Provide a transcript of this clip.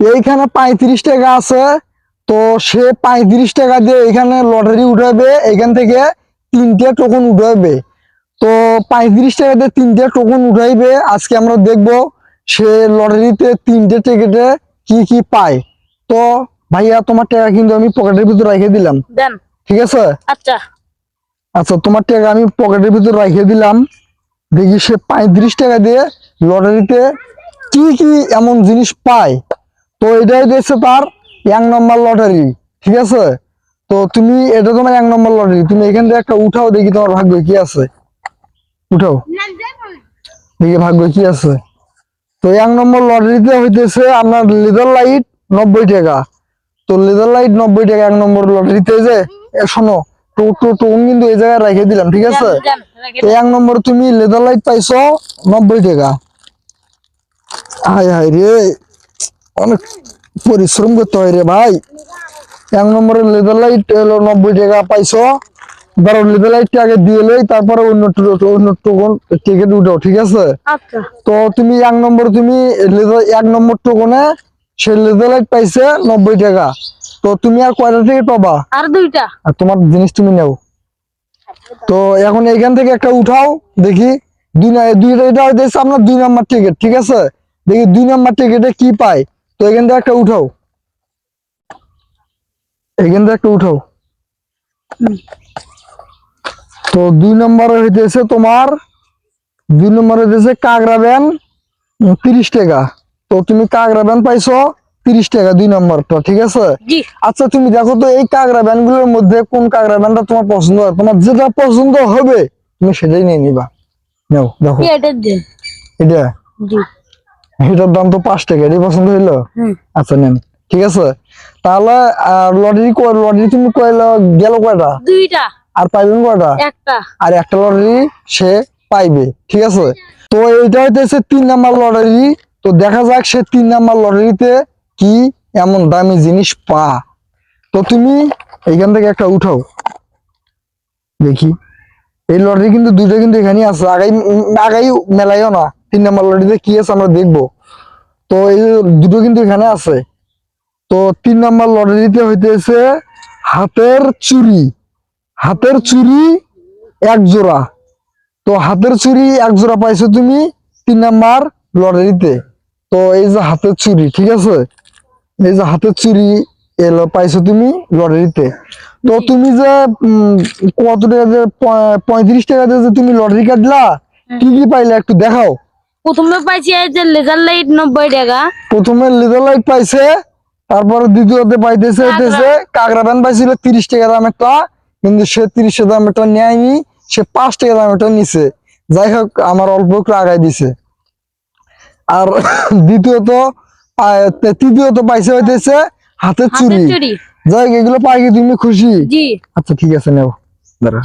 এইখানে পঁয়ত্রিশ টাকা আছে। তো সে পঁয়ত্রিশ টাকা দিয়ে এখানে লটারি উঠাবে এখান থেকে তিনটে টোকন উঠাবে। তো পঁয়ত্রিশ টাকা দিয়ে তিনটে টোকন উঠাইবে আজকে আমরা দেখব সে লটারিতে তিনটে টিকিটে কি কি পায়। তো ভাইয়া তোমার টাকা কিন্তু আমি পকেটের ভিতর রেখে দিলাম। ঠিক আছে? আচ্ছা। আচ্ছা তোমার টাকা আমি পকেটের ভিতর রেখে দিলাম। দেখি সে পঁয়ত্রিশ টাকা দিয়ে লটারিতে কি কি এমন জিনিস পায়। তো এটাই দিয়েছে তার এক নম্বর লটারি ঠিক আছে? তো তুমি এটা তোমার এক নম্বর লটারি তুমি এখান থেকে একটা উঠাও দেখি তোমার ভাগ্য কি আছে। উঠাও। দেখি ভাগ্য কি আছে। তো এক নম্বর লটারিতে হইতেছে আপনার লেদার লাইট নব্বই টাকা। তো লেদার লাইট নব্বই টাকা এক নম্বর লটারিতে যে শোনো টোন কিন্তু এই জায়গায় রেখে দিলাম ঠিক আছে? তো এক নম্বর তুমি লেদার লাইট পাইছো নব্বই টাকা। হাই হাই রে। অনেক পরিশ্রম করতে হয় রে ভাই। এক নম্বরের লেদার লাইট এলো নব্বই টাকা পাইছো ধরো লেদার লাইটটা আগে দিয়ে লই তারপরে অন্য টু- অন্য টোকন টিকিট উঠাও ঠিক আছে? আচ্ছা। তো তুমি এক নম্বর তুমি leather- এক নম্বর টোকনে সে লেদার লাইট পাইছে নব্বই টাকা। তো তুমি আর কয়টা টিকিট পাবা? আর দুইটা। আর তোমার জিনিস তুমি নাও। তো এখন এইখান থেকে একটা উঠাও দেখি দুই না- দুইটা এটা হইতেছে আপনার দুই নাম্বার টিকিট ঠিক আছে? দেখি দুই নাম্বার টিকিটে কি পায়। তো এখান থেকে একটা উঠাও। এখান থেকে একটা উঠাও। তো দুই নম্বরে হইতেছে তোমার দুই নম্বরে হইতেছে কাগরা ব্যান তিরিশ টাকা। তো তুমি কাগরা ব্যান পাইছো তিরিশ টাকা দুই নম্বরটা ঠিক আছে? আচ্ছা তুমি দেখো তো এই কাগরা ব্যান্ডগুলোর মধ্যে কোন কাগরা ব্যান্ডটা তোমার পছন্দ হয়? তোমার যেটা পছন্দ হবে তুমি সেটাই নিয়ে নিবা। নাও দেখো। এটা এটা? এটার দাম তো পাঁচ টাকা এটাই পছন্দ হইল? আচ্ছা নেন। ঠিক আছে? তাহলে লটারি লটারি তুমি কয়লা গেল কয়টা? দুইটা। আর পাইবেন কয়টা? একটা। আর একটা লটারি সে পাইবে ঠিক আছে? তো এইটা হইতেছে তিন নাম্বার লটারি। তো দেখা যাক সে তিন নাম্বার লটারিতে কি এমন দামি জিনিস পা। তো তুমি এইখান থেকে একটা উঠাও। দেখি। এই লটারি কিন্তু দুইটা কিন্তু এখানে আছে আগাই আগাই মেলাইও না। তিন নাম্বার লটারিতে কি আছে আমরা দেখব। তো এই দুটো কিন্তু এখানে আছে। তো তিন নাম্বার লটারিতে হইতেছে হাতের চুরি। হাতের চুরি এক জোড়া। তো হাতের চুরি এক জোড়া পাইছো তুমি তিন নাম্বার লটারিতে তো। এই যে হাতের চুরি ঠিক আছে? এই যে হাতের চুরি এলো পাইছো তুমি লটারিতে তো। তুমি যে উম, কত টাকা পঁয়ত্রিশ টাকা দিয়ে যে তুমি লটারি কাটলা কি কি পাইলে একটু দেখাও। প্রথমে পাইছি যে লেজার লাইট নব্বই টাকা। প্রথমে লিডার লাইট পাইছে তারপরে দ্বিতীয়তে পাইতেছে হইতেছে কাগরা ব্যান পাইছিল তিরিশ টাকা দাম একটা কিন্তু সে তিরিশ টাকা দাম একটা নেয়নি সে পাঁচ টাকা দাম একটা নিছে। যাই হোক আমার অল্প একটু আগাই দিছে। আর দ্বিতীয়ত তৃতীয়ত পাইছে হইতেছে হাতের চুরি যাই হোক এগুলো পাই তুমি খুশি? আচ্ছা ঠিক আছে নেও দাঁড়া।